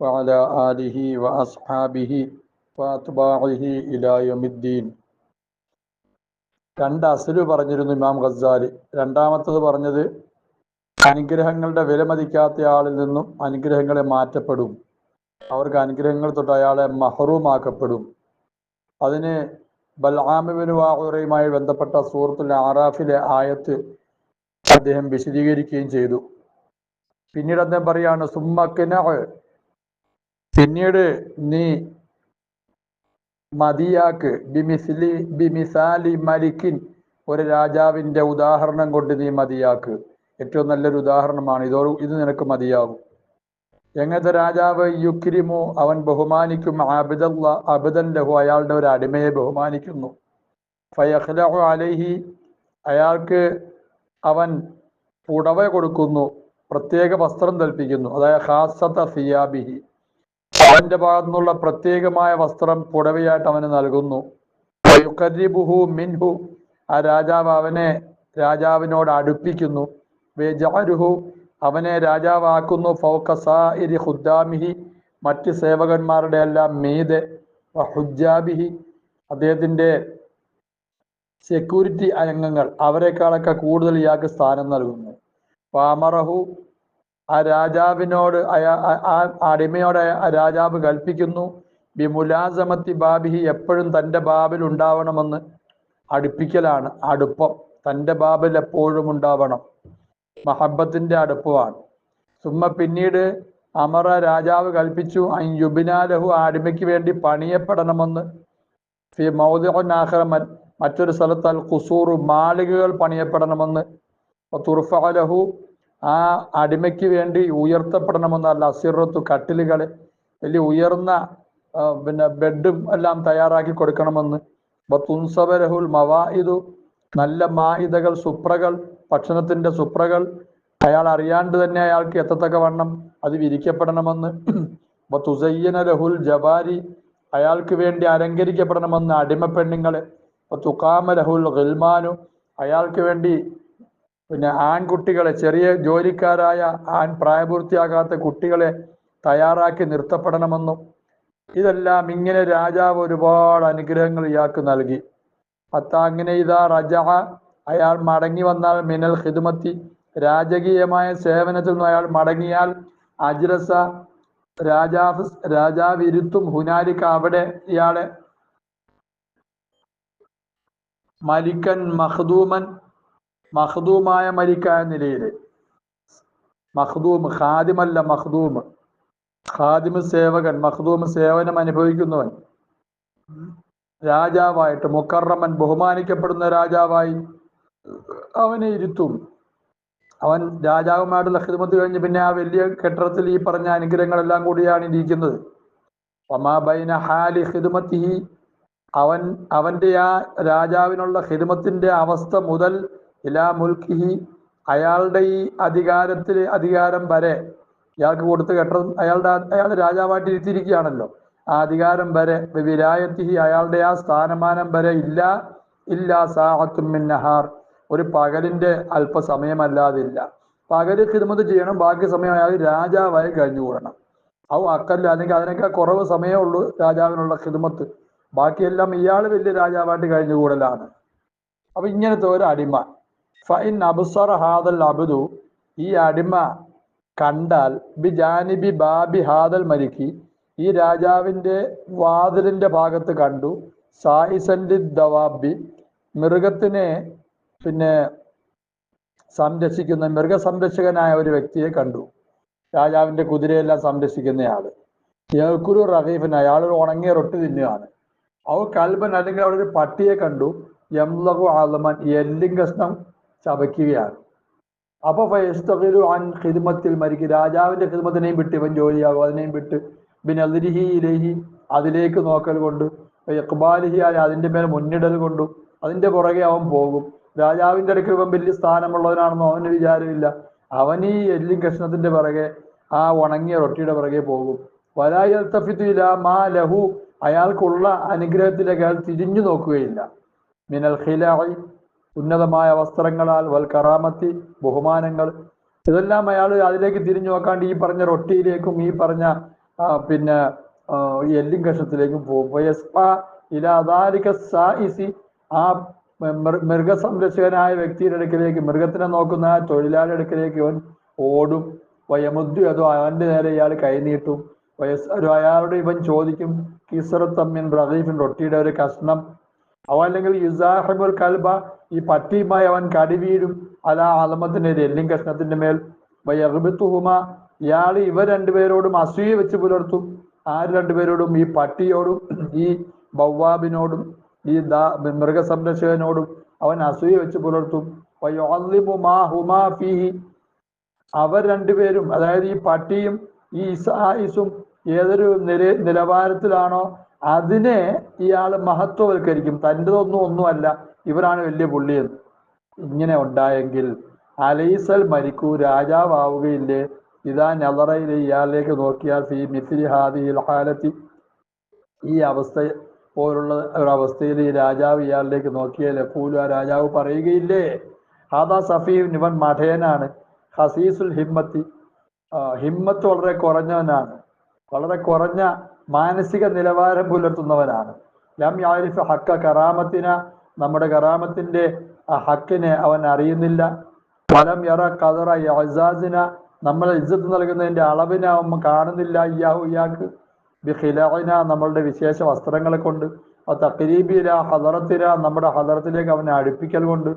وعلى آله وأصحابه وأتباعه إلى يوم الدين രണ്ട് അസല് പറഞ്ഞിരുന്നു ഇമാം ഖസാലി രണ്ടാമത്തത് പറഞ്ഞത് അനുഗ്രഹങ്ങളുടെ വില മതിക്കാത്ത ആളിൽ നിന്നും അനുഗ്രഹങ്ങളെ മാറ്റപ്പെടും അവർക്ക് അനുഗ്രഹങ്ങൾ തൊട്ട് അയാളെ മഹറൂമാക്കപ്പെടും അതിന് ബൽആമിബിന് വാഹുറയുമായി ബന്ധപ്പെട്ട സൂറത്തുൽ ആറാഫിലെ ആയത്ത് അദ്ദേഹം വിശദീകരിക്കുകയും ചെയ്തു പിന്നീട് അദ്ദേഹം പറയാണ് സുമ്മക്കിന പിന്നീട് നീ മതിയാക്ക്. ബിമിസ്ലി ബിമിസാലി മലിക്കിൻ ഒരു രാജാവിന്റെ ഉദാഹരണം കൊണ്ട് നീ മതിയാക്ക്. ഏറ്റവും നല്ലൊരു ഉദാഹരണമാണ്. ഇതോ ഇത് നിനക്ക് മതിയാകും എങ്ങനത്തെ രാജാവ്? യുക്രിമു. അവൻ ബഹുമാനിക്കും. അബിദല്ല അബിദൻ ലഹു അയാളുടെ ഒരു അടിമയെ ബഹുമാനിക്കുന്നു. ഫയഖ്ലഹു അലഹി. അയാൾക്ക് അവൻ പുടവ കൊടുക്കുന്നു. പ്രത്യേക വസ്ത്രം ധൽപ്പിക്കുന്നു അതായത് ഹാസത്ത ഫിയാബിഹി അവന്റെ ഭാഗത്തു നിന്നുള്ള പ്രത്യേകമായ വസ്ത്രം പുടവയായിട്ട് അവന് നൽകുന്നു. മിൻഹു. ആ രാജാവ് അവനെ രാജാവിനോട് അടുപ്പിക്കുന്നു. അവനെ രാജാവാക്കുന്നു. ഫൗക്കസാഇരി ഹുദ്ദാമിഹി. മറ്റ് സേവകന്മാരുടെ എല്ലാം മീതെ. ഹുജാബിഹി അദ്ദേഹത്തിന്റെ സെക്യൂരിറ്റി അംഗങ്ങൾ. അവരെക്കാളൊക്കെ കൂടുതൽ ഇയാൾക്ക് സ്ഥാനം നൽകുന്നു. പാമറഹു ആ രാജാവിനോട് ആ- അടിമയോട് രാജാവ് കൽപ്പിക്കുന്നു. ബിമുലാസമത്തി ബാബിഹി എപ്പോഴും തന്റെ ബാബിൽ ഉണ്ടാവണമെന്ന് അടുപ്പിക്കലാണ്. അടുപ്പം തന്റെ ബാബിൽ എപ്പോഴും ഉണ്ടാവണം. മഹബത്തിന്റെ അടുപ്പമാണ്. സുമ്മ പിന്നീട് അമറ രാജാവ് കൽപ്പിച്ചു യുബിനാലഹു അടിമയ്ക്ക് വേണ്ടി പണിയപ്പെടണമെന്ന്. ഫി മൗദിഹുനാഹ്റമൻ മറ്റൊരു സ്ഥലത്ത് അൽ ഖുസൂറു മാളികകൾ പണിയപ്പെടണമെന്ന്. തുർഫലഹു ആ അടിമയ്ക്ക് വേണ്ടി ഉയർത്തപ്പെടണമെന്നല്ല അസിറത്തു കട്ടിലുകൾ വലിയ ഉയർന്ന പിന്നെ ബെഡും എല്ലാം തയ്യാറാക്കി കൊടുക്കണമെന്ന്. തുൻസബലഹുൽ മവായിദു നല്ല മാഹിതകൾ സുപ്രകൾ ഭക്ഷണത്തിന്റെ സുപ്രകൾ അയാൾ അറിയാണ്ട് തന്നെ അയാൾക്ക് എത്തത്തക്ക വണ്ണം അത് വിരിക്കപ്പെടണമെന്ന്. തുസയ്യന ലഹുൽ ജബാരി അയാൾക്ക് വേണ്ടി അലങ്കരിക്കപ്പെടണമെന്ന് അടിമ പെണ്ണുങ്ങളെ. തുക്കാമ ലഹുൽ ഗിൽമാനു അയാൾക്ക് വേണ്ടി പിന്നെ ആൺകുട്ടികളെ ചെറിയ ജോലിക്കാരായ ആൺ പ്രായപൂർത്തിയാകാത്ത കുട്ടികളെ തയ്യാറാക്കി നിർത്തപ്പെടണമെന്നും ഇതെല്ലാം ഇങ്ങനെ രാജാവ് ഒരുപാട് അനുഗ്രഹങ്ങൾ ഇയാൾക്ക് നൽകി. അത്ത അങ്ങനെ ഇതാ റജ അയാൾ മടങ്ങി വന്നാൽ മിനൽ ഹിദ്മത്തി രാജകീയമായ സേവനത്തിൽ നിന്ന് അയാൾ മടങ്ങിയാൽ അജ്രസ രാജാവ് രാജാവ് ഇരുത്തും. ഹുനാലിക്ക അവിടെ ഇയാളെ മലിക്കൻ മഖ്ദൂമൻ മഖ്ദൂമായ മരിക്കായ നിലയിൽ മഹദൂം ഖാദിമല്ല മഹദൂം. ഖാദിമ സേവകൻ മഹദൂം സേവനം അനുഭവിക്കുന്നവൻ. രാജാവായിട്ട് മുക്കറമൻ ബഹുമാനിക്കപ്പെടുന്ന രാജാവായി അവനെ ഇരുത്തും. അവൻ രാജാവുമായിട്ടുള്ള ഹിദ്മത്ത് കഴിഞ്ഞ് പിന്നെ ആ വലിയ കെട്ടിടത്തിൽ ഈ പറഞ്ഞ അനുഗ്രഹങ്ങളെല്ലാം കൂടിയാണ് ഇരിക്കുന്നത്. ഒമാബൈന ഹാലി ഹിദ്മത്തി അവൻ അവന്റെ ആ രാജാവിനുള്ള ഹിദ്മത്തിന്റെ അവസ്ഥ മുതൽ ഇലാ മുൽക്കിഹി അയാളുടെ ഈ അധികാരത്തിൽ അധികാരം വരെ ഇയാൾക്ക് കൊടുത്ത് കെട്ടതും അയാളുടെ അയാൾ രാജാവായിട്ട് ഇരുത്തിയിരിക്കുകയാണല്ലോ. ആ അധികാരം വരെ വിരായത്തിഹി അയാളുടെ ആ സ്ഥാനമാനം വരെ ഇല്ല ഇല്ല സാഹത്തും മിൻ നഹാർ. ഒരു പകലിന്റെ അല്പസമയമല്ലാതില്ല. പകൽ ഹിദ്മത്ത് ചെയ്യണം ബാക്കി സമയം അയാൾ രാജാവായി കഴിഞ്ഞുകൂടണം. ഔ അക്കല്ല അല്ലെങ്കിൽ അതിനേക്കാൾ കുറവ് സമയമേ ഉള്ളൂ രാജാവിനുള്ള ഹിദ്മത്ത് ബാക്കിയെല്ലാം ഇയാൾ വലിയ രാജാവായിട്ട് കഴിഞ്ഞുകൂടലാണ്. അപ്പൊ ഇങ്ങനത്തെ ഒരു അടിമ. ഫൈൻ അബ്സറ ഹാദൽ അബുദു ഈ അടിമ കണ്ടാൽ ബി ജാനിബി ബാബി ഹാദൽ മരിക്കി ഈ രാജാവിന്റെ വാതിലിന്റെ ഭാഗത്ത് കണ്ടു സായിസന്റെ ദവാബി മൃഗത്തിനെ പിന്നെ സംരക്ഷിക്കുന്ന മൃഗസംരക്ഷകനായ ഒരു വ്യക്തിയെ കണ്ടു. രാജാവിന്റെ കുതിരയെല്ലാം സംരക്ഷിക്കുന്നയാൾ യക്കുരു റഹീഫിന് അയാൾ ഒരു ഉണങ്ങിയ റൊട്ടി തിന്നുകയാണ്. അവ കൽബൻ അല്ലെങ്കിൽ അവിടെ ഒരു പട്ടിയെ കണ്ടു. യംലഹു ആലമൻ എല്ലും കഷ്ണം ചവയ്ക്കുകയാണ്. അപ്പൊ ഫയസ്തഖിലു അൻ ഖിദ്മത്തിൽ മരിക്കും. രാജാവിന്റെ ഖിദ്മത്തിനെയും വിട്ട് ഇവൻ ജോലിയാകും. അതിനെയും വിട്ട് പിന്നെ അതിരിഹി ഇലേഹി അതിലേക്ക് നോക്കൽ കൊണ്ട്. ഇക്ബാലിഹി ആയ അതിന്റെ മേൽ മുന്നിടൽ കൊണ്ടും. അതിന്റെ പുറകെ അവൻ പോകും. രാജാവിന്റെ അടുക്കൽ ഇവൻ വലിയ സ്ഥാനമുള്ളവനാണെന്നോ അവന് വിചാരമില്ല. അവൻ ഈ എല്ലും കഷ്ണത്തിന്റെ പിറകെ ആ ഉണങ്ങിയ റൊട്ടിയുടെ പിറകെ പോകും. വലായൽത്തഫിത്തില്ല മാ ലഹു. അയാൾക്കുള്ള അനുഗ്രഹത്തിലേക്ക് അയാൾ തിരിഞ്ഞു നോക്കുകയില്ല. മിനൽ ഖിലായി ഉന്നതമായ വസ്ത്രങ്ങളാൽ വൽക്കറാമത്തി ബഹുമാനങ്ങൾ. ഇതെല്ലാം അയാൾ അതിലേക്ക് തിരിഞ്ഞു നോക്കാണ്ട് ഈ പറഞ്ഞ റൊട്ടിയിലേക്കും ഈ പറഞ്ഞ പിന്നെ എല്ലും കഷത്തിലേക്കും പോകും. ആ മൃഗസംരക്ഷകനായ വ്യക്തിയുടെ അടുക്കലേക്ക് മൃഗത്തിനെ നോക്കുന്ന ആ തൊഴിലാളിയുടെ അടുക്കലേക്ക് ഇവൻ ഓടും. വയമുദ്ദു അതോ അവന്റെ നേരെ ഇയാൾ കൈനീട്ടും വയസ് അയാളോട് ഇവൻ ചോദിക്കും കിസറത്തമ്മിൻ റഹീഫിൻ റൊട്ടിയുടെ ഒരു കഷ്ണം അവ അല്ലെങ്കിൽ യുസാഹിബുൽ കൽബ ഈ പട്ടിയുമായി അവൻ കടിവീഴും. അല ആലമത്തിന്റെ എല്ലും കഷ്ണത്തിന്റെ മേൽ. വയർബിത്തുഹുമ ഇയാൾ ഇവ രണ്ടുപേരോടും അസൂയ വെച്ച് പുലർത്തും. ആര് രണ്ടുപേരോടും? ഈ പട്ടിയോടും ഈ ബവ്വാബിനോടും ഈ ദാ മൃഗസംരക്ഷകനോടും അവൻ അസൂയ വെച്ച് പുലർത്തും. അവർ രണ്ടുപേരും അതായത് ഈ പട്ടിയും ഈ ഇസായിസും ഏതൊരു നില നിലവാരത്തിലാണോ അതിനെ ഇയാൾ മഹത്വവൽക്കരിക്കും. തന്റെതൊന്നും ഒന്നുമല്ല ഇവരാണ് വലിയ പുള്ളിയെന്ന്. ഇങ്ങനെ ഉണ്ടായെങ്കിൽ അലൈസൽ മരിക്കൂ രാജാവാവുകയില്ലേ? ഇതാ നലറയിൽ ഇയാളിലേക്ക് നോക്കിയാൽ ഫി മിസ്രി ഹാദിയിൽ ഹാലത്തി. ഈ അവസ്ഥ പോലുള്ള ഒരവസ്ഥയിൽ ഈ രാജാവ് ഇയാളിലേക്ക് നോക്കിയാൽ എപ്പോഴും ആ രാജാവ് പറയുകയില്ലേ? ഹാദാ സഫീൻ ഇവൻ മഠയനാണ് ഹസീസുൽ ഹിമ്മത്തി. ഹിമ്മത്ത് വളരെ കുറഞ്ഞവനാണ്. വളരെ കുറഞ്ഞ മാനസിക നിലവാരം പുലർത്തുന്നവനാണ് ലം യാരിഫ് ഹക്ക കറാമത്തിന. നമ്മുടെ കറാമത്തിന്റെ ആ ഹക്കിനെ അവൻ അറിയുന്നില്ല. ഫലം യറ കതറ യസാസിന നമ്മളെ ഇജ്ജത്ത് നൽകുന്നതിന്റെ അളവിനെ അവൻ കാണുന്നില്ല ഇയാഹു ഇയാൾക്ക് ബിഖിലാന നമ്മളുടെ വിശേഷ വസ്ത്രങ്ങളെ കൊണ്ട്. ആ തക്കരീബില ഹദറത്തിന നമ്മുടെ ഹദറത്തിലേക്ക് അവനെ അടുപ്പിക്കൽ കൊണ്ട്.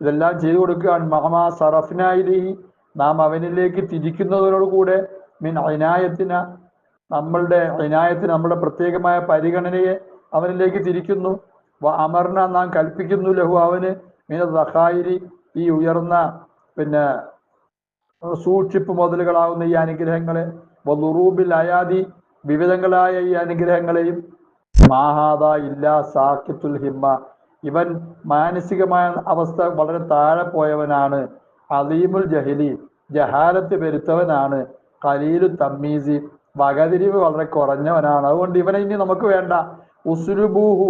ഇതെല്ലാം ചെയ്തു കൊടുക്കുകയാണ് മഹമാ സറഫിനായി നാം അവനിലേക്ക് തിരിക്കുന്നതിനോടുകൂടെ മിൻ അനായത്തിന നമ്മളുടെ അനായത്തിന് നമ്മുടെ പ്രത്യേകമായ പരിഗണനയെ അവനിലേക്ക് തിരിക്കുന്നു. അമർന നാം കൽപ്പിക്കുന്നു ലഹു അവന്. മിന സഹായിരി ഈ ഉയർന്ന പിന്നെ സൂക്ഷിപ്പ് മുതലുകളാവുന്ന ഈ അനുഗ്രഹങ്ങളെ. വലുറൂബിൽ അയാദി വിവിധങ്ങളായ ഈ അനുഗ്രഹങ്ങളെയും. മാഹാദ ഇല്ല സാക്കിത്തുൽ ഹിമ്മ. ഇവൻ മാനസികമായ അവസ്ഥ വളരെ താഴെ പോയവനാണ്. അലീമുൽ ജഹലി ജഹാലത്ത് വരുത്തവനാണ് കലീലു തമ്മീസി വകതിരിവ് വളരെ കുറഞ്ഞവനാണ്. അതുകൊണ്ട് ഇവനെ ഇനി നമുക്ക് വേണ്ട. ഉസുരുബൂഹു.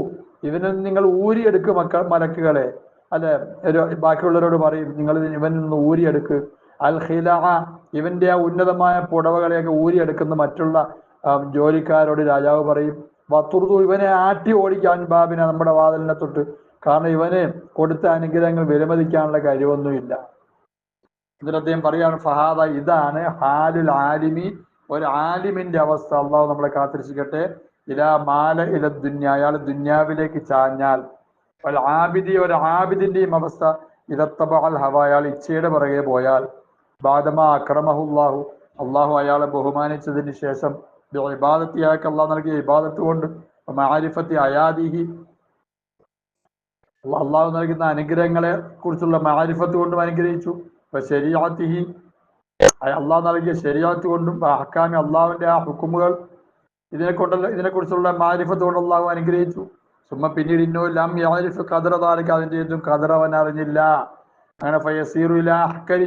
ഇവനെ നിങ്ങൾ ഊരിയെടുക്ക് മക്കൾ മലക്കുകളെ. അല്ലെ? ബാക്കിയുള്ളവരോട് പറയും നിങ്ങൾ ഇവനിൽ നിന്ന് ഊരിയെടുക്ക്. അൽ ഖില ഇവന്റെ ആ ഉന്നതമായ പുടവകളെയൊക്കെ ഊരിയെടുക്കുന്ന മറ്റുള്ള ജോലിക്കാരോട് രാജാവ് പറയും വത്തുർദു ഇവനെ ആട്ടി ഓടിക്കാൻ ബാബിനെ നമ്മുടെ വാതിലിനെ തൊട്ട്. കാരണം ഇവനെ കൊടുത്ത അനുഗ്രഹങ്ങൾ വിലമതിക്കാനുള്ള കഴിവൊന്നുമില്ല. എന്നിട്ട് അദ്ദേഹം പറയാണ് ഫഹാദ ഇതാണ് ഹാലുൽ ആലിമി ഒരു ആലിമിന്റെ അവസ്ഥ അള്ളാഹു നമ്മളെ കാത്തിരിച്ചിക്കട്ടെ ഇലാ മാല ഇല ദുന്യ. അയാൾ ദുന്യാവിലേക്ക് ചാഞ്ഞാൽ ഒരു ആബിദി ഒരു ആബിദിന്റെയും അവസ്ഥ. ഇതത്തബ അൽ ഹവ. അയാൾ ഇച്ഛയുടെ പുറകെ പോയാൽ ബാദമ അക്രമഹുല്ലാഹു. അള്ളാഹു അയാളെ ബഹുമാനിച്ചതിന് ശേഷം ഇബാദത്തി അയാൾക്ക് അള്ളാഹ് നൽകിയ ഇബാദത്ത് കൊണ്ട് മാരിഫത്തി അയാദിഹി. അള്ളാഹ് നൽകുന്ന അനുഗ്രഹങ്ങളെ കുറിച്ചുള്ള മാരിഫത്ത് കൊണ്ടും അനുഗ്രഹിച്ചു. ശരിയാത്തിഹി അള്ളാഹ് നൽകിയ ശരിയാത്ത് കൊണ്ടും ഹക്കാമി അള്ളാഹുവിന്റെ ആ ഹുക്കുമുകൾ ഇതിനെ കൊണ്ടല്ല ഇതിനെ കുറിച്ചുള്ള മാരിഫത്ത് കൊണ്ട് അള്ളാഹു അനുഗ്രഹിച്ചു. സുമ്മ പിന്നീട് ഇന്നോ ലം യാരിഫ് കദറ താലിക്ക് അതിന്റെ ഒന്നും കദറ അവൻ അറിഞ്ഞില്ല. അങ്ങനെ ഫയസീറു ഇല ഹക്കരി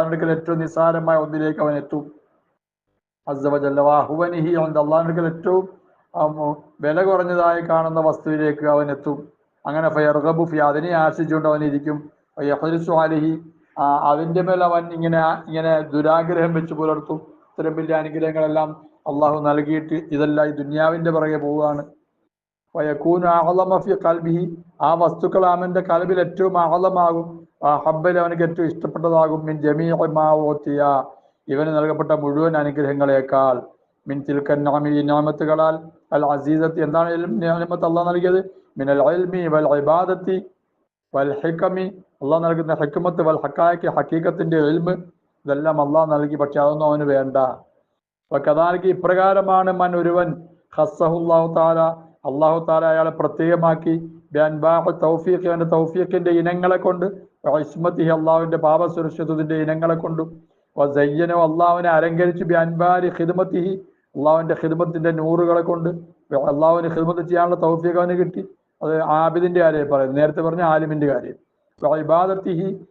അടുക്കൽ ഏറ്റവും നിസ്സാരമായ ഒന്നിലേക്ക് അവൻ എത്തും. അസവജല്ലവാഹുവനിഹി അവന്റെ അള്ളാഹുക്കൽ ഏറ്റവും വില കുറഞ്ഞതായി കാണുന്ന വസ്തുവിലേക്ക് അവൻ എത്തും. അങ്ങനെ ഫയർഹബു ഫി അതിനെ ആശിച്ചുകൊണ്ട് അവൻ ഇരിക്കും. ഫയഹ്രിസു അതിന്റെ മേൽ അവൻ ഇങ്ങനെ ഇങ്ങനെ ദുരാഗ്രഹം വെച്ച് പുലർത്തും. ഇത്തരം വലിയ അനുഗ്രഹങ്ങളെല്ലാം അള്ളാഹു നൽകിയിട്ട് ഇതെല്ലാം ഈ ദുന്യാവിന്റെ പുറകെ പോവുകയാണ്. കൽബിഹി ആ വസ്തുക്കൾ അവന്റെ കൽബിൽ ഏറ്റവും അഹലമാകും. ആ ഹബ്ബൽ അവനക്ക് ഏറ്റവും ഇഷ്ടപ്പെട്ടതാകും. മിൻ ഊത്തിയ ഇവന് നൽകപ്പെട്ട മുഴുവൻ അനുഗ്രഹങ്ങളെക്കാൾ. മിൻ തിൽക്കൻ ഈ അൽ അസീസത്തി എന്താണ് അള്ളാഹ് നൽകിയത്? മിൻ അൽ ഇൽമി വൽ ഇബാദത്തി വൽ ഹിക്കമി അള്ളാഹ് നൽകുന്ന ഹക്കുമത്ത് വൽ ഹക്കായക്ക് ഹക്കീക്കത്തിന്റെ എൽമ് ഇതെല്ലാം അള്ളാഹ് നൽകി പക്ഷെ അതൊന്നും അവന് വേണ്ട. അപ്പൊ കഥാലിക്ക് ഇപ്രകാരമാണ് മൻ ഒരുവൻ ഹസ്സഹുല്ലാഹു താല അള്ളാഹു താല അയാളെ പ്രത്യേകമാക്കി. തൗഫീഖ് അവന്റെ തൗഫീഖിന്റെ ഇനങ്ങളെ കൊണ്ട് ഇസ്മത്തി അള്ളാഹുവിന്റെ പാപസുരക്ഷിതത്തിന്റെ ഇനങ്ങളെ കൊണ്ടും സയ്യനോ അള്ളാഹുവിനെ അലങ്കരിച്ച് ബ്യാൻബാരി ഖിദ്മത്തിഹി അള്ളാഹുവിന്റെ ഹിദ്മത്തിന്റെ നൂറുകളെ കൊണ്ട് അള്ളാഹുവിന് ഹിദ്മത്ത് ചെയ്യാനുള്ള തൗഫീഖ് അവന് കിട്ടി. അത് ആബിദിന്റെ കാര്യം പറയുന്നത്. നേരത്തെ പറഞ്ഞ ആലിമിന്റെ കാര്യം ഇബാദത്തിഹി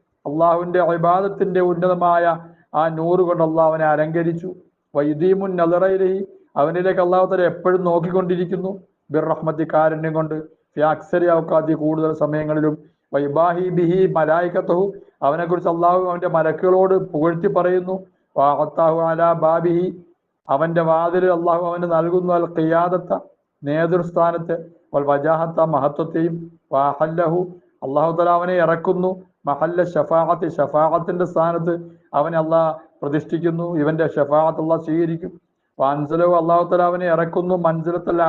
അഭിബാദത്തിന്റെ ഉന്നതമായ ആ നൂറ് കൊണ്ട് അള്ളാഹുവിനെ അലങ്കരിച്ചു. വൈദീമുൻ നലറയിലഹി അവനിലേക്ക് അള്ളാഹു തല എപ്പോഴും നോക്കിക്കൊണ്ടിരിക്കുന്നു. ബിർ റഹ്മത്തി കാരുണ്യം കൊണ്ട് അക്സരി അവക്കാത്തി കൂടുതൽ സമയങ്ങളിലും. വൈബാഹി ബിഹി മലായിക്കത്തഹു അവനെ കുറിച്ച് അള്ളാഹു അവന്റെ മലക്കുകളോട് പുകഴ്ത്തി പറയുന്നു. വാഹത്താഹു ബാബിഹി അവന്റെ വാതിൽ അള്ളാഹു അവന് നൽകുന്നു അൽ ഖിയാദത്ത നേതൃസ്ഥാനത്ത്. വജാഹത്ത മഹത്വത്തെയും. വാഹല്ലഹു അള്ളാഹു തല അവനെ ഇറക്കുന്നു. മഹല്ല ഷഫാഹത്ത് ഷഫാഹത്തിന്റെ സ്ഥാനത്ത് അവനെ അള്ളാഹ് പ്രതിഷ്ഠിക്കുന്നു. ഇവന്റെ ഷഫാഹത്ത് അള്ളാഹ് സ്വീകരിക്കും. വാൻസലവും അള്ളാഹുദല അവനെ ഇറക്കുന്നു. മൻസിലത്തല്ല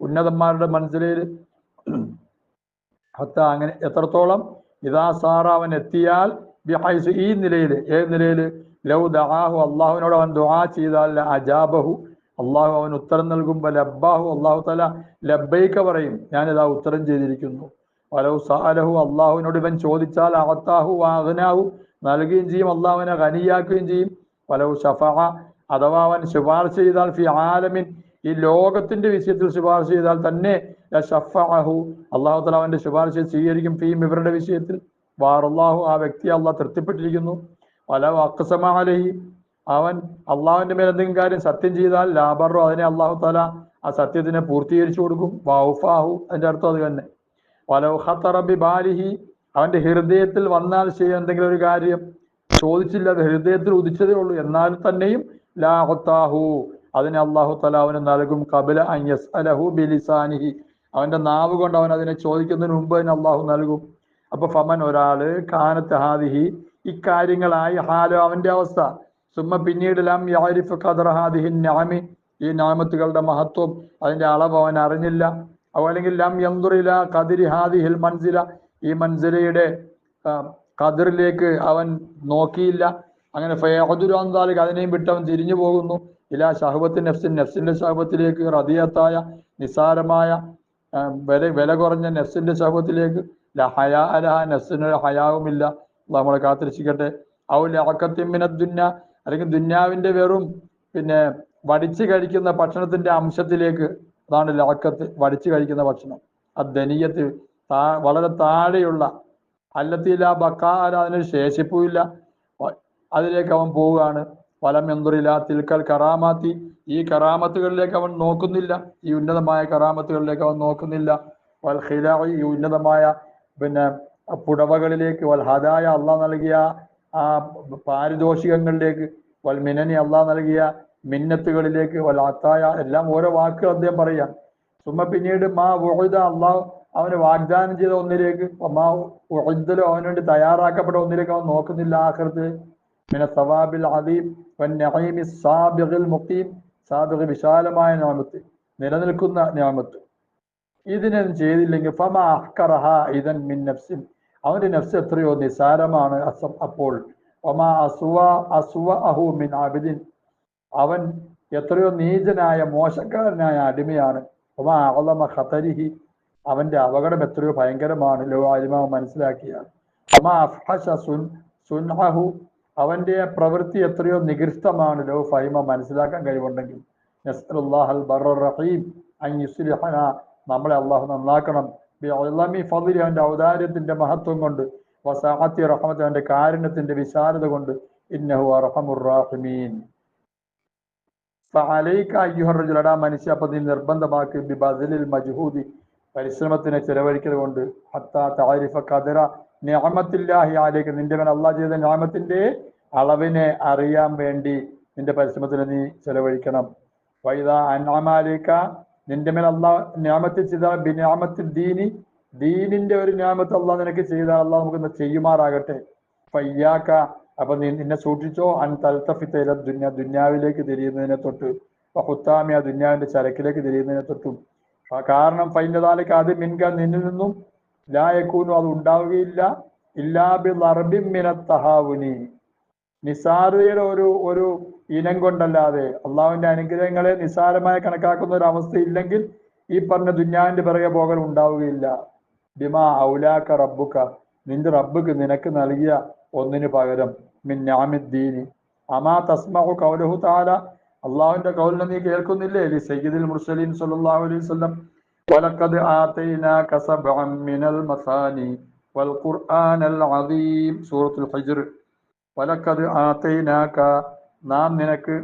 ഉന്നതന്മാരുടെ മനസ്സിലേൽ ഹത്ത അങ്ങനെ എത്രത്തോളം? ഇതാ സാറ അവൻ എത്തിയാൽ ബിഹൈസ് ഈ നിലയിൽ ഏത് നിലയിൽ? ലൗ ദാഹു അള്ളാഹുവിനോട് അവൻ ദുആ ചെയ്താൽ അജാബഹു. അള്ളാഹു അവൻ ഉത്തരം നൽകുമ്പോൾ ലബ്ബാഹു അള്ളാഹു തല ലബ്ബൈക്ക പറയും. ഞാനിതാ ഉത്തരം ചെയ്തിരിക്കുന്നു. അള്ളാഹുവിനോട് ഇവൻ ചോദിച്ചാൽ അവത്താഹു വാഹനാഹു നൽകുകയും ചെയ്യും അള്ളാഹുവിനെ ഖനിയാക്കുകയും ചെയ്യും. വലവു ഷഫഅ അഥവാ അവൻ ശുപാർശ ചെയ്താൽ ഫി ആലമിൻ ഈ ലോകത്തിന്റെ വിഷയത്തിൽ ശുപാർശ ചെയ്താൽ തന്നെ ഷഫഅഹു അള്ളാഹു തല അവന്റെ ശുപാർശ സ്വീകരിക്കും ഫീം ഇവരുടെ വിഷയത്തിൽ. വാറല്ലാഹു ആ വ്യക്തി അള്ളാഹ് തൃപ്തിപ്പെട്ടിരിക്കുന്നു. വലൗ അക്സമാലഹി അവൻ അള്ളാഹുവിന്റെ മേൽ എന്തെങ്കിലും കാര്യം സത്യം ചെയ്താൽ ലാബറോ അതിനെ അള്ളാഹു തല ആ സത്യത്തിനെ പൂർത്തീകരിച്ചു കൊടുക്കും. വൗഫാഹു അതിന്റെ അർത്ഥം അത് തന്നെ. വലൗ ഖത്തറബി ബാലിഹി അവന്റെ ഹൃദയത്തിൽ വന്നാൽ ചെയ്യാൻ എന്തെങ്കിലും ഒരു കാര്യം. ചോദിച്ചില്ല അത് ഹൃദയത്തിൽ ഉദിച്ചതേ ഉള്ളൂ. എന്നാൽ തന്നെയും ലാഹുത്താഹു അതിനെ അള്ളാഹു തല അവന് നൽകും. കബല അയ്യസ് അലഹു ബിലിസാനിഹി. അവന്റെ നാവ് കൊണ്ട് അവൻ അതിനെ ചോദിക്കുന്നതിന് മുമ്പ് തന്നെ അള്ളാഹു നൽകും. അപ്പൊ ഫമൻ ഒരാൾ കാനത്ത് ഹാദിഹി ഇക്കാര്യങ്ങളായി ഹാലോ അവന്റെ അവസ്ഥ. സുമ്മ പിന്നീട് ലം യാരിഫ് ഖദർ ഹാദിഹി നാമി. ഈ നാമത്തുകളുടെ മഹത്വം അതിന്റെ അളവ് അവൻ അറിഞ്ഞില്ല. അല്ലെങ്കിൽ ലം യന്തുറില കതിരി ഹാദിഹിൽ മൻസില. ഈ മൻസിലയുടെ കതിറിലേക്ക് അവൻ നോക്കിയില്ല. അങ്ങനെ ഫയഹദുരാന്താലിക്ക് അതിനെയും വിട്ട് അവൻ തിരിഞ്ഞു പോകുന്നു. ഇല ഷഹബത്ത് നഫ്സിൻ നഫ്സിന്റെ ഷഹബത്തിലേക്ക് റതിയത്തായ നിസാരമായ വില വില കുറഞ്ഞ നഫ്സിന്റെ ശഹബത്തിലേക്ക് ഹയാ അലഹ നഫ്സിന് ഹയാവുമില്ല. നമ്മളെ കാത്തിരിച്ചിക്കട്ടെ ഔ ലഹക്കത്തിമിന ദുന്ന അല്ലെങ്കിൽ ദുന്യാവിന്റെ വെറും പിന്നെ വടിച്ചു കഴിക്കുന്ന ഭക്ഷണത്തിന്റെ അംശത്തിലേക്ക് അതാണ് ലോക്കത്ത് വടിച്ചു കഴിക്കുന്ന ഭക്ഷണം. ആ അധനീയത്ത് താ വളരെ താഴെയുള്ള അല്ലത്തില്ല ബക്കാല അതിന് ശേഷിപ്പുമില്ല. അതിലേക്ക് അവൻ പോവുകയാണ്. ഫലം എന്തുറില്ല തിൽക്കൽ കറാമാത്തി. ഈ കറാമത്തുകളിലേക്ക് അവൻ നോക്കുന്നില്ല. ഈ ഉന്നതമായ കറാമത്തുകളിലേക്ക് അവൻ നോക്കുന്നില്ല. വൽഹില ഈ ഉന്നതമായ പിന്നെ പുടവകളിലേക്ക് വൽ ഹദായ അള്ളാഹ് നൽകിയ ആ പാരിതോഷികങ്ങളിലേക്ക് വൽ മിനനി അള്ളാഹ് നൽകിയ മിന്നത്തുകളിലേക്ക് വല്ലാത്തായ എല്ലാം ഓരോ വാക്കുകൾ അദ്ദേഹം പറയാം. സുമ പിന്നീട് മാ ഉഹുദ അള്ളാഹു അവന് വാഗ്ദാനം ചെയ്ത ഒന്നിലേക്ക് മാ ഉഹുദലോ അവന് വേണ്ടി തയ്യാറാക്കപ്പെട്ട ഒന്നിലേക്ക് അവൻ നോക്കുന്നില്ല ആഖിറത്ത്. പിന്നെ സവാബിൽ അദീം സാബിഗിൽ മുഖീം. സാബിഗ് വിശാലമായ നിയമത്ത് നിലനിൽക്കുന്ന നിയമത്ത് ഇതിനൊന്നും ചെയ്തില്ലെങ്കിൽ ഫമ അഹ്കറഹ ഇതൻ മിൻ നഫ്സിൻ. അവന്റെ നഫ്സ് എത്രയോ നിസാരമാണ് അപ്പോൾ. ഒമാ അസുവ അസുവ അഹു മിൻ ആബിദിൻ അവൻ എത്രയോ നീചനായ മോശക്കാരനായ അടിമയാണ്. ഒമാ അളമ ഖതരിഹി. അവന്റെ അപകടം എത്രയോ ഭയങ്കരമാണ് ലോ അലിമാവ് മനസ്സിലാക്കിയാൽ സുൻഹു അവന്റെ പ്രവൃത്തി എത്രയോ നികൃഷ്ടമാണ് ലോ ഫൈമ മനസ്സിലാക്കാൻ കഴിവുണ്ടെങ്കിൽ. റഹീം നമ്മളെ അള്ളാഹു നന്നാക്കണം. ഫദ്ലി അവന്റെ ഔദാര്യത്തിന്റെ മഹത്വം കൊണ്ട്. വസാഹത്തി റഹ്മത്ത്. അവന്റെ കാരുണ്യത്തിന്റെ വിശാലത കൊണ്ട്. ഇന്നഹു അർഹമുർ റാഹിമീൻ. ഫഅലൈക അയ്യുഹർ റജുലടാ മനുഷ്യ അപ്പൊ നീ നിർബന്ധമാക്കി ബിബദലിൽ മജ്ഹൂദി പരിശ്രമത്തിനെ ചെലവഴിക്കൽ കൊണ്ട് ഹത്താ താരിഫ കതിറ ഞാമത്തില്ലാഹി ആലേക്ക് നിന്റെ മേൽ അള്ളാഹ് ചെയ്ത ഞാമത്തിന്റെ അളവിനെ അറിയാൻ വേണ്ടി നിന്റെ പരിശ്രമത്തിന് നീ ചെലവഴിക്കണം. വൈദ അനാമാലേക്ക നിന്റെ മേൽ അള്ളാഹ് ഞാമത്തിൽ ചെയ്ത ബിനാമത്തിൽ ദീനി ദീനിന്റെ ഒരു ഞാമത്ത് അള്ളാഹ് നിനക്ക് ചെയ്താൽ അള്ളാഹ് നമുക്ക് ചെയ്യുമാറാകട്ടെ. പയ്യാക്ക അപ്പൊ നീ നിന്നെ സൂക്ഷിച്ചോ? അൻ തൽത്തഫിത്തേല ദുന്യ ദുന്യാവിലേക്ക് തിരിയുന്നതിനെ തൊട്ട്. ഹുത്താമി ആ ദുന്യാവിന്റെ ചരക്കിലേക്ക് തിരിയുന്നതിനെ തൊട്ടും. കാരണം ഫൈനതാലേക്ക് അത് മിൻക നിന്നിൽ നിന്നും ലായക്കൂനും അത് ഉണ്ടാവുകയില്ല. ഇല്ലാബി ലർബിമിന തഹാവുനി. നിസാരതയുടെ ഒരു ഒരു ഇനം കൊണ്ടല്ലാതെ അള്ളാഹുവിന്റെ അനുഗ്രഹങ്ങളെ നിസാരമായി കണക്കാക്കുന്ന ഒരു അവസ്ഥ ഇല്ലെങ്കിൽ ഈ പറഞ്ഞ ദുന്യാവിന്റെ പിറകെ പോകൽ ഉണ്ടാവുകയില്ല. ബിമാ ഔലാക്ക റബ്ബുക്ക നിന്റെ റബ്ബുക്ക് നിനക്ക് നൽകിയ ഒന്നിനു പകരം മിൻ ഞാമിദ്ദീനി. അമാ തസ്മഹു കൗലഹു താല അള്ളാഹുവിന്റെ കൗലിനെ നീ കേൾക്കുന്നില്ലേ? അലി സയ്യിദുൽ മുർസലീൻ സല്ലല്ലാഹു അലൈഹി വസല്ലം. വലഖദ് ആതൈനാക സബ്അൻ മിനൽ മസാനി വൽ ഖുർആനൽ അദീം. സൂറത്തുൽ ഹജ്ർ. വലഖദ് ആതൈനാക നാം നിനക്ക്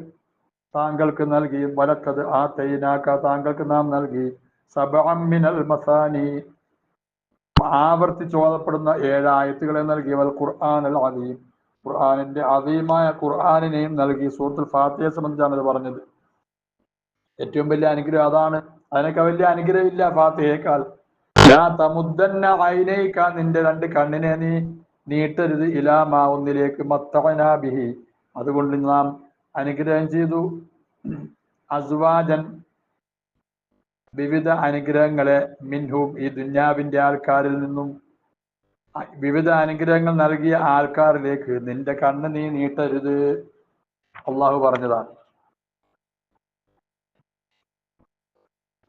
താങ്കൾക്ക് നൽകി. വലക്കത് ആ തൈനാക്ക താങ്കൾക്ക് നാം നൽകി. സബഅം മിനൽ മസാനി ആവർത്തിച്ച് ഓതപ്പെടുന്ന ഏഴ് ആയത്തുകളെ നൽകി വൽ ഖുർആൻ അൽ അദീം ഖുർആാനിന്റെ അദീമായ ഖുർആാനിനെയും നൽകി സൂറത്തുൽ ഫാത്തിയെ സംബന്ധിച്ചാണ് ഇത് പറഞ്ഞത്. ഏറ്റവും വലിയ അനുഗ്രഹം അതാണ്. അതിനൊക്കെ വലിയ അനുഗ്രഹം ഇല്ല ഫാത്തിഹയേക്കാൾ. തമുദ്ദന്ന അയിനേക്ക നിന്റെ രണ്ട് കണ്ണിനെ നീ നീട്ടരുത്. ഇലാമാ ഒന്നിലേക്ക് മത്തവനാ ബിഹി. അതുകൊണ്ട് നാം അനുഗ്രഹം ചെയ്തു. അസ്വാജൻ വിവിധ അനുഗ്രഹങ്ങളെ മിൻഹും ഈ ദുന്യാവിന്റെ ആൾക്കാരിൽ നിന്നും വിവിധ അനുഗ്രഹങ്ങൾ നൽകിയ ആൾക്കാരിലേക്ക് നിന്റെ കണ്ണ് നീ നീട്ടരുത്. അള്ളാഹു പറഞ്ഞതാണ്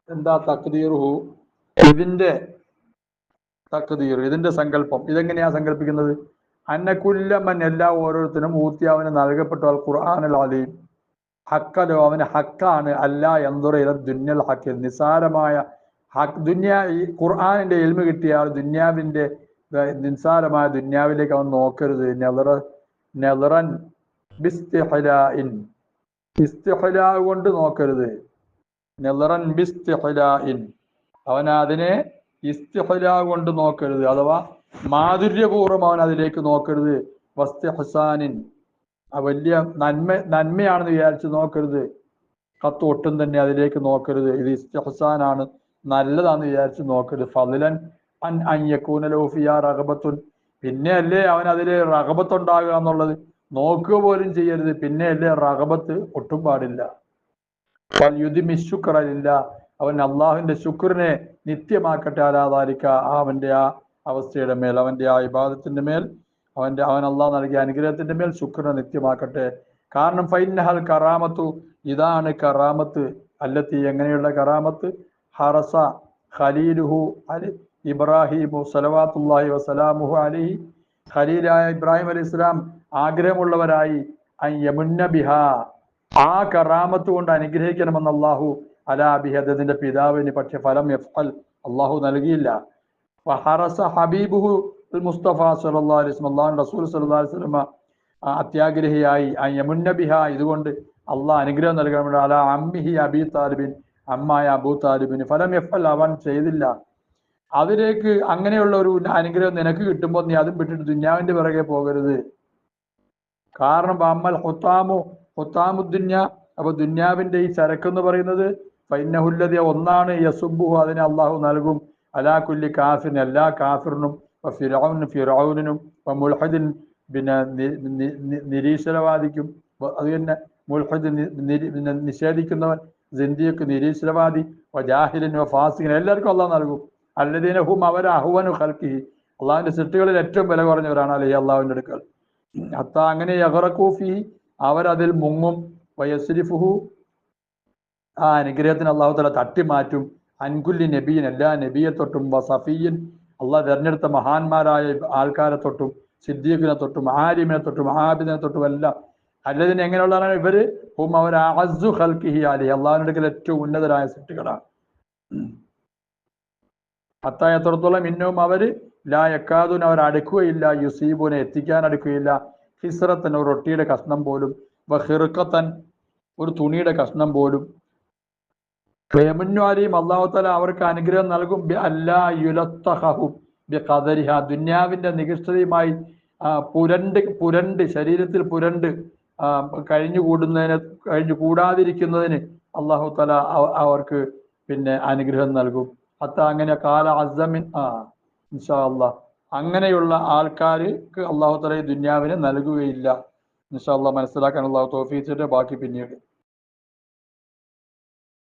എന്താ തക്തീർഹു ഇതിന്റെ തക്തീർ ഇതിന്റെ സങ്കല്പം. ഇതെങ്ങനെയാ സങ്കല്പിക്കുന്നത്? അന്നക്കുല്ലമ്മൻ എല്ലാ ഓരോരുത്തരും ഊത്തിയാവിന് നൽകപ്പെട്ടു. അൽ ഖുർആാനൽ അലീം. ഹക്കലോ അവന് ഹക്കാണ്. അല്ല എന്തുറയില ദുന്യൽ ഹക്കിൽ നിസാരമായ ഹക്ക് ദുന്യാ ഈ ഖുർആാനിന്റെ എൽമ കിട്ടിയ ആൾ ദുന്യാവിന്റെ നിസാരമായ ദുന്യാവിലേക്ക് അവൻ നോക്കരുത്. ബിസ്തിഹ്ലാഇൻ. ഇസ്തിഹ്ലാ കൊണ്ട് നോക്കരുത്. നെലറൻ ബിസ്തിഹ്ലാഇൻ. അവൻ അതിനെ ഇസ്തിഹലാ കൊണ്ട് നോക്കരുത്. അഥവാ മാധുര്യപൂർവം അവൻ അതിലേക്ക് നോക്കരുത്. വസ്തിഹസാനിൻ. വലിയ നന്മ നന്മയാണെന്ന് വിചാരിച്ച് നോക്കരുത്. കത്ത് ഒട്ടും തന്നെ അതിലേക്ക് നോക്കരുത്. ഇത് ഇസ്തിഹസാനാണ്. നല്ലതാണെന്ന് വിചാരിച്ച് നോക്കരുത്. ഫതിലൻ അൻ അയ്യക്കൂനലോഫിയ റഹബത്തുൻ പിന്നെ അല്ലേ അവൻ അതിൽ റഹബത്തുണ്ടാകുക എന്നുള്ളത്? നോക്കുക പോലും ചെയ്യരുത്. പിന്നെ അല്ലേ റഹബത്ത് ഒട്ടും പാടില്ല. യുദിമിശുക്കറില്ല അവൻ അള്ളാഹുവിന്റെ ശുക്രനെ നിത്യമാക്കട്ടെ ആരാധാരിക്ക അവന്റെ ആ അവസ്ഥയുടെ മേൽ അവന്റെ ആ ഇബാദത്തിന്റെ മേൽ അവന്റെ അവൻ അള്ളാഹ് നൽകിയ അനുഗ്രഹത്തിന്റെ മേൽ ശുക്രനെ നിത്യമാക്കട്ടെ. കാരണം ഫൈനഹൽ കറാമത്തു ഇതാണ് കറാമത്ത്. അല്ലത്തി എങ്ങനെയുള്ള കറാമത്ത്? ഹറസ ഖലീലുഹു അലി ഇബ്രാഹിമു സലവാത്തുല്ലാഹി വസലാമുഹു അലിഹി. ഖലീലായ ഇബ്രാഹിം അലി ഇസ്ലാം ആഗ്രഹമുള്ളവരായി. യമുന്ന ആ കറാമത്ത് കൊണ്ട് അനുഗ്രഹിക്കണമെന്ന് അള്ളാഹു അലാ ബിഹദത്തിന്റെ പിതാവിന് പക്ഷെ ഫലം യഫ്അൽ അള്ളാഹു നൽകിയില്ല. ഹറസ ഹബീബുഹു മുസ്തഫ വസല്ലം അള്ളാഹു റസൂൽ അലൈഹി അത്യാഗ്രഹിയായി ആ യമുന്നബിഹ ഇതുകൊണ്ട് അള്ളാഹ് അനുഗ്രഹം നൽകണമെന്ന് അല അമ്മിഹി അബി താലിബിൻ അമ്മായ അബൂ താലിബിന് ഫലം എഫൽ അവൻ ചെയ്തില്ല. അതിലേക്ക് അങ്ങനെയുള്ള ഒരു അനുഗ്രഹം നിനക്ക് കിട്ടുമ്പോൾ നീ അതും വിട്ടിട്ട് ദുന്യാവിന്റെ പിറകെ പോകരുത്. കാരണം അമ്മൽ ഹൊത്താമു ഹൊത്താമുദ്ദുന്യ അപ്പൊ ദുന്യാവിന്റെ ഈ ചരക്ക് എന്ന് പറയുന്നത് ഫൈനഹുല്ലതിയ ഒന്നാണ് യസുബുഹു അതിനെ അള്ളാഹു നൽകും. അലാ കുല്ലി കാഫിന് എല്ലാ കാഫിറിനും ഫിറൌനും ഫിറൌനും മുൽഹദിൻ പിന്നെ നിരീശ്വരവാദിക്കും. അത് തന്നെ മുൽഹദ് പിന്നെ നിഷേധിക്കുന്നവൻ സിന്ധിയക്ക് നിരീശ്വരവാദി ജാഹിലിനോ ഫാസിഖിന് എല്ലാവർക്കും അള്ളാഹ് നൽകും. അല്ലദീന ഹും അവർ അഹുവനു ഖൽക്കി അള്ളാഹിന്റെ സൃഷ്ടികളിൽ ഏറ്റവും വില കുറഞ്ഞവരാണ് അലഹി അള്ളാഹുവിന്റെ അടുക്കൽ. അത്ത അങ്ങനെ യഹറക്കൂഫി അവരതിൽ മുങ്ങും. വയസ്രിഫുഹു ആ അനുഗ്രഹത്തിന് അള്ളാഹു തല തട്ടി മാറ്റും അൻകുല്ലി നബിയൻ എല്ലാ നബിയെ തൊട്ടും. വസഫിയൻ അള്ളാഹ് തിരഞ്ഞെടുത്ത മഹാന്മാരായ ആൾക്കാരെ തൊട്ടും സിദ്ദീഖിനെ തൊട്ടും ആരിമിനെ തൊട്ടും ആബിദിനെ തൊട്ടും എല്ലാം അല്ലതിന് എങ്ങനെയുള്ളതാണ് ഇവർ? ഹും അവർ അസു ഹൽക്കിഹി അലി അള്ളാഹിനടുക്കൽ ഏറ്റവും ഉന്നതരായ സൃഷ്ടികളാണ്. അത്തായത്തോടത്തോളം ഇന്നും അവർ ലാ യക്കാദുൻ അവർ അടുക്കുകയില്ല യുസീബുനെ എത്തിക്കാൻ അടുക്കുകയില്ല. ഹിസ്രത്തൻ ഒരു റൊട്ടിയുടെ കഷ്ണം പോലും ഹിറുക്കത്തൻ ഒരു തുണിയുടെ കഷ്ണം പോലും പ്രേമന്വാരിയും അള്ളാഹുത്തല അവർക്ക് അനുഗ്രഹം നൽകും. ബി അല്ലാ യുലത്തഹും ബി ഖദരിഹ. ദുന്യാവിന്റെ നികൃഷ്ടതയുമായി പുരണ്ട് പുരണ്ട് ശരീരത്തിൽ പുരണ്ട് കഴിഞ്ഞു കഴിഞ്ഞുകൂടുന്നതിന് കഴിഞ്ഞു കൂടാതിരിക്കുന്നതിന് അള്ളാഹു തല അവർക്ക് പിന്നെ അനുഗ്രഹം നൽകും. അത്ത അങ്ങനെ കാല അസമിൻ ആ ഇൻഷാ അങ്ങനെയുള്ള ആൾക്കാർക്ക് അള്ളാഹു തല ഈ ദുന്യാവിനെ നൽകുകയില്ല. ഇൻഷാ അള്ളാഹ് മനസ്സിലാക്കാൻ അള്ളാഹു തോഫീച്ചിട്ട് ബാക്കി പിന്നീട്